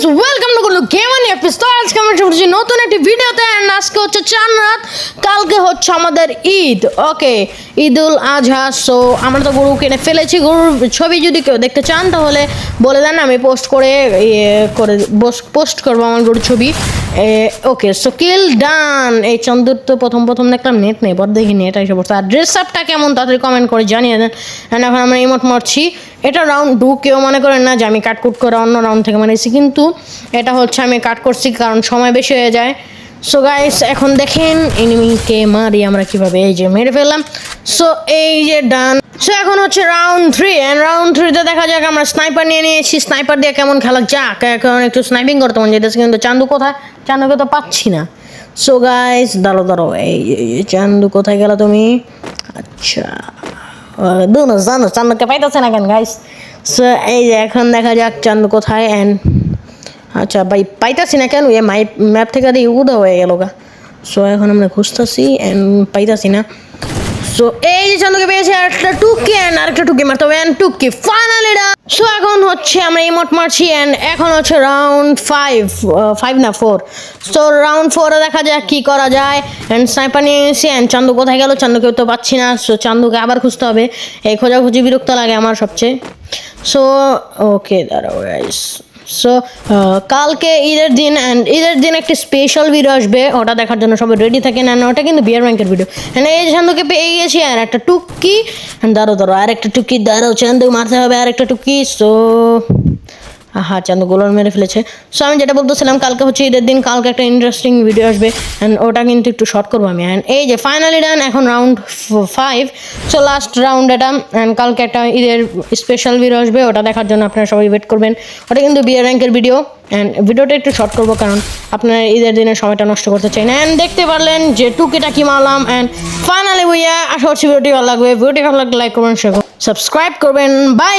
Guys welcome to গুলো game on এপিস তো আজকে আমরা শুনছি নতুন একটি ভিডিওতে অ্যান্ড আজকে হচ্ছে চার রাত, কালকে হচ্ছে আমাদের ঈদ। ওকে ঈদুল আজহা সো আমরা তো গরু কিনে ফেলেছি। গরুর ছবি যদি কেউ দেখতে চান, তাহলে বলে দেন, আমি পোস্ট করে ইয়ে করে পোস্ট করব আমার গরুর ছবি। ওকে সো কিল ডান এই চন্দুর তো প্রথম প্রথম দেখলাম নেট নেই পর দেখি নেট এসে পড়ছে আর ড্রেস আপটা কেমন তাড়াতাড়ি কমেন্ট করে জানিয়ে দেন। And এখন আমরা ইমোট মারছি। এটা রাউন্ড ডু কেউ মনে করেন না যে আমি কাট কুট করে অন্য রাউন্ড থেকে মারিয়েছি, কিন্তু এটা হচ্ছে আমি কাট করছি কারণ সময় বেশি হয়ে যায়। সো গাইস এখন দেখেন এনিমিকে মারি, আমরা কীভাবে এই যে মেরে ফেললাম। সো এই যে ডান সো এখন হচ্ছে রাউন্ড থ্রি অ্যান্ড রাউন্ড থ্রিতে দেখা যাক আমরা স্নাইপার নিয়ে নিয়েছি। স্নাইপার দিয়ে কেমন খেলা যাক। এখন একটু স্নাইপিং করতে মন যেতেছে কিন্তু চান্দু কোথায়? চান্দুকে তো পাচ্ছি না। সো গাইস দাঁড়ো দাঁড়ো এই চান্দু কোথায় গেল তুমি? আচ্ছা দুনো জানো, চান্দুকে পাইতেছে না কেন গাইস সো এই যে এখন দেখা যাক চান্দু কোথায় অ্যান্ড আচ্ছা ভাই, পাইতাছি না কেন? এ মাই ম্যাপ থেকে দিয়ে উদা হয়ে গেল গা। সো এখন আমরা খুঁজতেছি অ্যান্ড পাইতাছি না। সো এই যে চান্দুকে পেয়েছে একটা টুকি অ্যান্ড আরেকটা টুকি মারতে হবে অ্যান্ড টুকি ফাইনালি সো এখন হচ্ছে আমরা ইমোট মারছি অ্যান্ড এখন হচ্ছে রাউন্ড ফাইভ ফাইভ না ফোর সো রাউন্ড ফোরে দেখা যাক কী করা যায়। অ্যান্ড স্নাইপার নিয়ে এসে অ্যান্ড চান্দু কোথায় গেল? চান্দুকেও তো পাচ্ছি না। সো চান্দুকে আবার খুঁজতে হবে। এই খোঁজাখুঁজি বিরক্ত লাগে আমার সবচেয়ে। সো ওকে দাঁড়াও গাইস সো কালকে ঈদের দিন অ্যান্ড ঈদের দিন একটি স্পেশাল ভিডিও আসবে। ওটা দেখার জন্য সবাই রেডি থাকেন অ্যান্ড ওটা কিন্তু বিয়ার ব্যাংকের ভিডিও অ্যান্ড এই চান্দুকে পেয়ে গেছি আর একটা টুকি দাঁড়ো দাঁড়ো আর একটা টুকি দাঁড়াও চান্দু মারতে হবে আর একটা টুকি সো হা চান্দু গোলর মেরে ফেলেছে। সো আমি যেটা বলতেছিলাম, কালকে হচ্ছে ঈদের দিন, কালকে একটা ইন্টারেস্টিং ভিডিও আসবে অ্যান্ড ওটা কিন্তু একটু শর্ট করব আমি। অ্যান্ড এই যে ফাইনালি ডান এখন round five so last round এটা অ্যান্ড কালকে একটা ঈদের স্পেশাল ভিডিও আসবে, ওটা দেখার জন্য আপনারা সবাই ওয়েট করবেন। ওটা কিন্তু বিয়ার র্যাঙ্কের ভিডিও অ্যান্ড ভিডিওটা একটু শর্ট করব, কারণ আপনার ঈদের দিনে সময়টা নষ্ট করতে চাই না। অ্যান্ড দেখতে পারলেন যে টুকিটা কি মারলাম অ্যান্ড ফাইনালি বুইয়া আশা করছি ভিডিওটি ভালো লাগবে। ভিডিওটি ভালো লাগলে লাইক করবেন শেয়ার সাবস্ক্রাইব করবেন। বাই